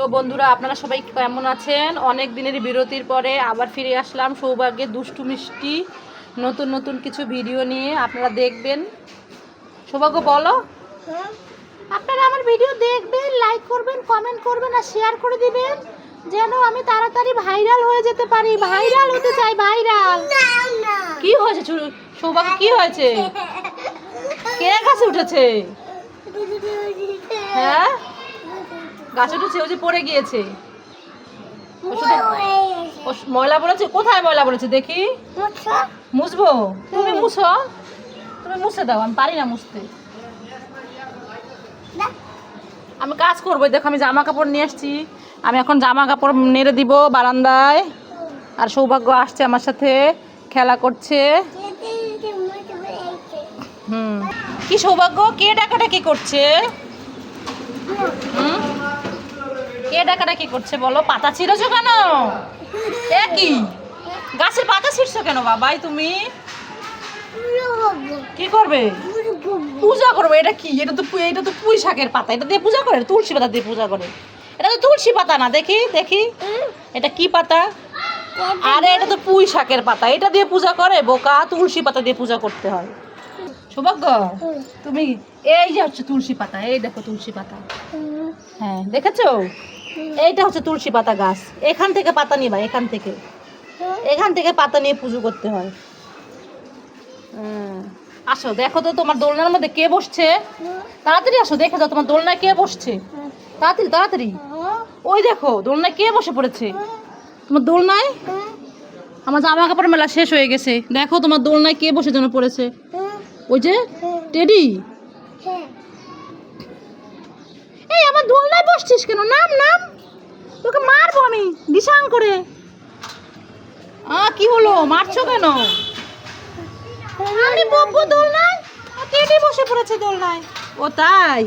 তো বন্ধুরা আপনারা সবাই কেমন আছেন? অনেক দিনের বিরতির পরে আবার ফিরে আসলাম সৌভাগ্যের দুষ্টু মিষ্টি নতুন নতুন কিছু ভিডিও নিয়ে। আপনারা দেখবেন। সৌভাগ্য বলো। আপনারা আমার ভিডিও দেখবেন লাইক করবেন কমেন্ট করবেন আর শেয়ার করে দিবেন যেন আমি তাড়াতাড়ি ভাইরাল হয়ে যেতে পারি। ভাইরাল হতে চাই ভাইরাল কি হয়েছে সৌভাগ্য কি হয়েছে? কে কাছে উঠেছে? হ্যাঁ? গাছে উঠেছে ওই যে পড়ে গিয়েছে। ময়লা বলেছে কোথায় ময়লা বলেছে দেখি? মুছবো? তুমি মুছো? তুমি মুছে দাও আমি পারি না মুছতে। আমি কাজ করব দেখো আমি জামা কাপড় নিয়ে আসছি। আমি এখন জামা কাপড় নেড়ে দিব বারান্দায়। আর সৌভাগ্য আসছে আমার সাথে খেলা করছে। হুম। কি সৌভাগ্য? কে ডাকাডাকি করছে? হুম? কে ডাকাডাকি করছে বলো? পাতা ছিঁড়েছো কেন? এ কি? গাছের পাতা ছিঁড়ছো কেন বাবাই তুমি? কি করবে? পূজা করবে। এটা কি? এটা তো এটা তো পুঁই শাকের পাতা। এটা দিয়ে পূজা করে? তুলসী পাতা দিয়ে পূজা করে। এটা তো তুলসী পাতা না। দেখি দেখি। এটা কি পাতা? আরে, এটা তো পুঁই শাকের পাতা। এটা দিয়ে পূজা করে? বোকা, তুলসী পাতা দিয়ে পূজা করতে হয়। সৌভাগ্য? তুমি এই যে হচ্ছে তুলসী পাতা। এই দেখো তুলসী পাতা। হ্যাঁ দেখেছ? এইটা হচ্ছে তুলসী পাতা গাছ। এখান থেকে পাতা নিবা, এখান থেকে। এখান থেকে পাতা নিয়ে পুজো করতে হয়। আসো, দেখো তো তোমার দোলনার মধ্যে কে বসছে? তাড়াতাড়ি আসো, দেখে যাও তোমার দোলনায় কে বসছে। তাড়াতাড়ি তাড়াতাড়ি। ওই দেখো, দোলনায় কে বসে পড়েছে? তোমার দোলনায়? আমার জামা কাপড় মেলা শেষ হয়ে গেছে। দেখো তোমার দোলনায় কে বসে যেন পড়েছে। ওই যে, টেডি? এই আমার দোলনায় বসছিস কেন? নাম নাম। তোকে মারবো আমি দিশাং করে। আ কি হলো? মারছো কেন? আমি বকবো দোলনায়? টেডি বসে পড়েছে দোলনায়। ও তাই?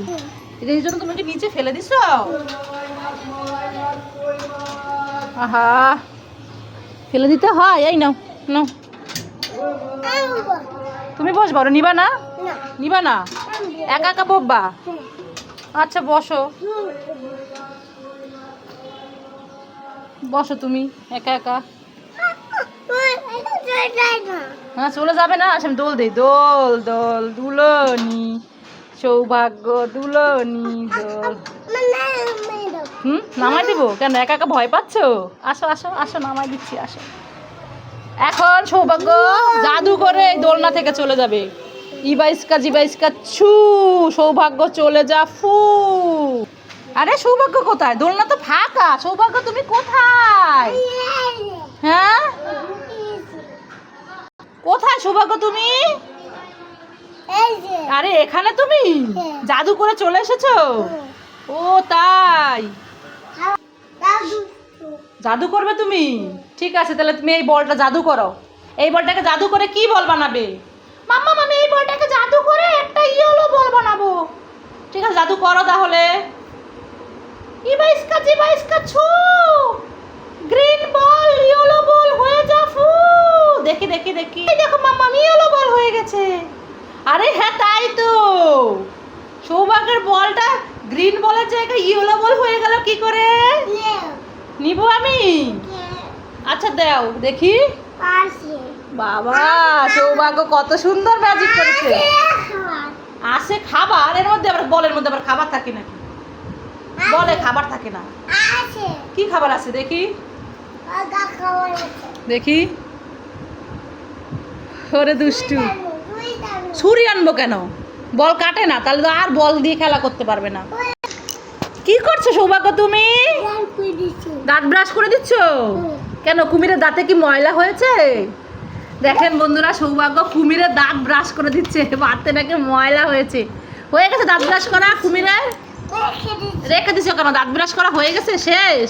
এই জন্য তুমি কি নিচে ফেলে দিছো? আহা। ফেলে দিতে হয়? এই নাও নাও। তুমি বসবা নিবা না? নিবা না? একা একা বকবা? আচ্ছা বসো। বসো তুমি, একা একা। হ্যাঁ চলে যাবে না? আসে আমি দোল দেই। দোল দোল, দুলনি, সৌভাগ্য দুলনি, দোল। হুম? নামাই দিব? কেন, একা একা ভয় পাচ্ছ? আসো আসো আসো, নামাই দিচ্ছি, আসো। এখন সৌভাগ্য জাদু করে দোলনা থেকে চলে যাবে। ইবাইস্কা জিবাইস্কা, ছু, সৌভাগ্য চলে যা, ফু। আরে সৌভাগ্য কোথায়? দোলনা তো ফাঁকা। সৌভাগ্য, তুমি কোথায়? হ্যাঁ? কোথায় সৌভাগ্য তুমি? আরে এখানে তুমি? জাদু করে চলে এসেছ? ও, তাই। জাদু করবে তুমি? ঠিক আছে, তাহলে তুমি এই বলটা জাদু করো। এই বলটাকে জাদু করে কি বল বানাবে? মাম্মা আমি এই বলটাকে জাদু করে একটা ইয়েলো বল বানাবো। ঠিক আছে জাদু করো তাহলে। ইবাইস্কা জিবাইস্কা ছু। গ্রিন বল ইয়েলো বল হয়ে যা ফু। দেখি দেখি দেখি। এই দেখো মাম্মা আমি ইয়েলো বল হয়ে গেছে। আরে হ্যাঁ তাই তো। সৌভাগ্যের বলটা গ্রিন বলের জায়গায় ইয়েলো বল হয়ে গেল কি করে? নিব আমি? আচ্ছা দাও দেখি। বাবা সৌভাগ্য কত সুন্দর ম্যাজিক করেছে। আসে খাবার এর মধ্যে আবার বলের মধ্যে আবার খাবার থাকে নাকি? বলে খাবার থাকে না। কি খাবার আছে দেখি? দেখি। ওরে দুষ্টু। ছুরি আনব কেন? বল কাটে না তাহলে তো আর বল দিয়ে খেলা করতে পারবে না। কি করছ সৌভাগ্য তুমি? দাঁত ব্রাশ করে দিচ্ছ? কেন, কুমিরের দাঁতে কি ময়লা হয়েছে? দেখেন বন্ধুরা, সৌভাগ্য, কুমিরের দাঁত ব্রাশ করে দিচ্ছে। বাড়তে নাকি ময়লা হয়েছে। হয়ে গেছে দাঁত ব্রাশ করা, কুমিরের? রেখে দিছো কেন? দাঁত ব্রাশ করা হয়ে গেছে, শেষ?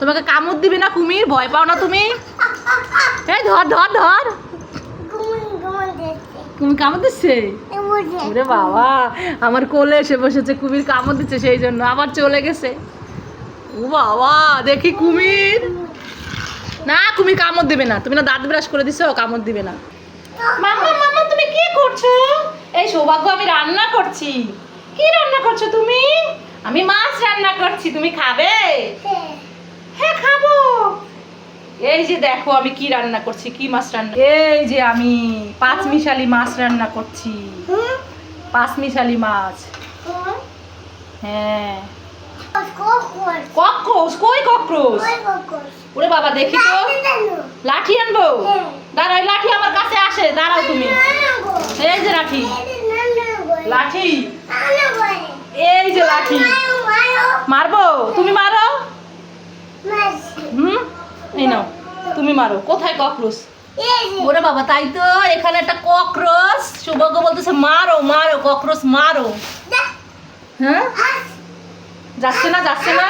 তোমাকে কামড় দিবে না কুমির? ভয় পাও না তুমি? এই ধর ধর ধর। কুমির কামড় দিচ্ছে? ওরে বাবা, আমার কোলে এসে বসেছে, কুমির কামড় দিচ্ছে সেই জন্য। আবার চলে গেছে। ও বাবা, দেখি কুমির। না, তুমি কামড় দিবে না। তুমি না দাঁত ব্রাশ করে দিছো, কামড় দিবে না। মামা মামা তুমি কি করছ? এই সৌভাগ্য, আমি রান্না করছি। কি রান্না করছ তুমি? আমি মাছ রান্না করছি, তুমি খাবে? হ্যাঁ খাব। এই যে দেখো, আমি কি রান্না করছি, কি মাছ রান্না এই যে আমি পাঁচ মিশালি মাছ রান্না করছি। পাঁচ মিশালি মাছ। হ্যাঁ। কক্রোচ কই কক্রোচ ওরে বাবা দেখি তো। লাঠি আনব? দাঁড়াও লাঠি আমার কাছে আসে। দাঁড়াও তুমি। এই যে লাঠি। লাঠি। এই যে লাঠি। মারবো? তুমি মারো? হুম? এই নাও। তুমি মারো। কোথায় কক্রোচ ওরে বাবা তাই তো। এখানে একটা কক্রোচ সৌভাগ্য বলতেছে মারো মারো কক্রোচ মারো। হ্যাঁ? যাচ্ছে না যাচ্ছে না।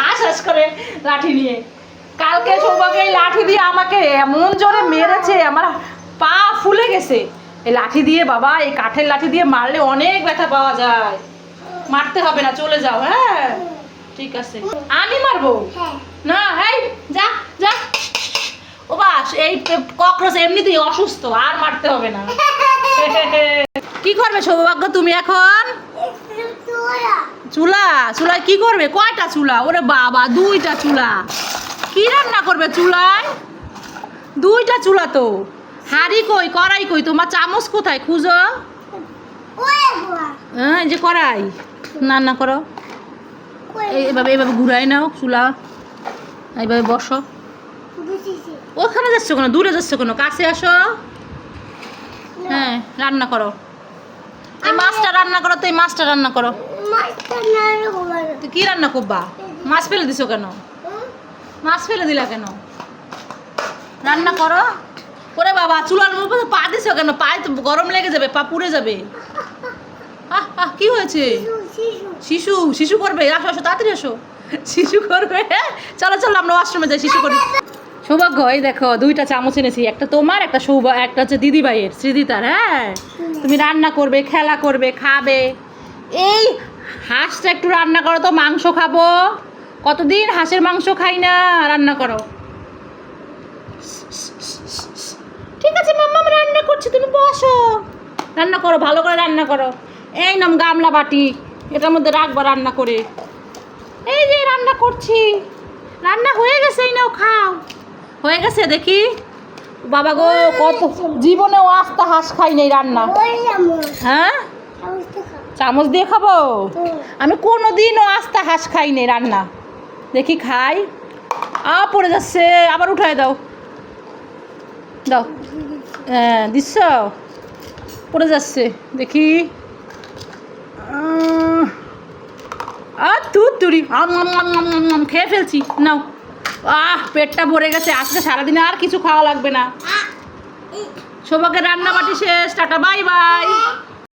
হাস হাস করে লাঠি নিয়ে। কালকে সৌভাগ্য এই লাঠি দিয়ে আমাকে এমন জোরে মেরেছে আমার পা ফুলে গেছে। এই লাঠি দিয়ে বাবা এই কাঠের লাঠি দিয়ে মারলে অনেক ব্যথা পাওয়া যায়। মারতে হবে না চলে যাও হ্যাঁ? ঠিক আছে। আমি মারবো? না এই যা যা। ও বাস এই ককরোচ এমনিতেই অসুস্থ আর মারতে হবে না। কি করবে সৌভাগ্য তুমি এখন? চুলা? চুলায় কি করবে? কয়টা চুলা? ওরে বাবা, দুইটা চুলা। কি রান্না করবে চুলায়? দুইটা চুলা তো। হাড়ি কই, কড়াই কই? তোমার চামচ কোথায়? খুঁজো। হ্যাঁ যে কড়াই। রান্না করো। এই- এভাবে এভাবে ঘুরাই নাও চুলা। এইভাবে বসো। ওখানে যাচ্ছ কেন? দূরে যাচ্ছ কেন? কাছে আসো। হ্যাঁ রান্না করো। এই মাছটা রান্না করো, তো এই মাছটা রান্না করো। তো কি রান্না করবা? মাছ ফেলে দিছো কেন? মাছ ফেলে দিলা কেন? রান্না করো। ওরে বাবা, চুলার মধ্যে পা দিছো কেন? পায়ে তো গরম লেগে যাবে, পা পুড়ে যাবে। আহ কি হয়েছে? শিশু শিশু করবে? আসো আসো, তাড়াতাড়ি আসো। শিশু করবে? চলো চলো, আমরা ওয়াশরুমে যাই, শিশু করি। সৌভাগ্য, এই দেখো, দুইটা চামচ এনেছি, একটা তোমার, একটা সৌভা, একটা হচ্ছে দিদি ভাইয়ের স্মৃতিতার হ্যাঁ? তুমি রান্না করবে, খেলা করবে, খাবে। এই হাঁসটা একটু রান্না করো তো মাংস খাব। কতদিন হাঁসের মাংস খাই না? রান্না করো। ঠিক আছে মাম্মা আমি রান্না করছি তুমি বসো। রান্না করো ভালো করে রান্না করো। এই নাম গামলা বাটি এটার মধ্যে রাখব রান্না করে। এই যে রান্না করছি। রান্না হয়ে গেছে এই নাও খাও। হয়ে গেছে দেখি। বাবা গো কত জীবনেও আস্তা হাঁস খাই নাই রান্না। হ্যাঁ? চামচ দিয়ে খাব? আমি কোনো দিনও আস্তা হাঁস খাই নাই রান্না। দেখি খাই। আ পড়ে যাচ্ছে। আবার উঠায় দাও। দাও। হ্যাঁ দিচ্ছ? পড়ে যাচ্ছে। দেখি। আহ তুর তুরি খেয়ে ফেলছি। নাও। আহ পেটটা ভরে গেছে। আজকে সারাদিনে আর কিছু খাওয়া লাগবে না। সৌভাগ্যের রান্না বাটি শেষ। Tata bye bye.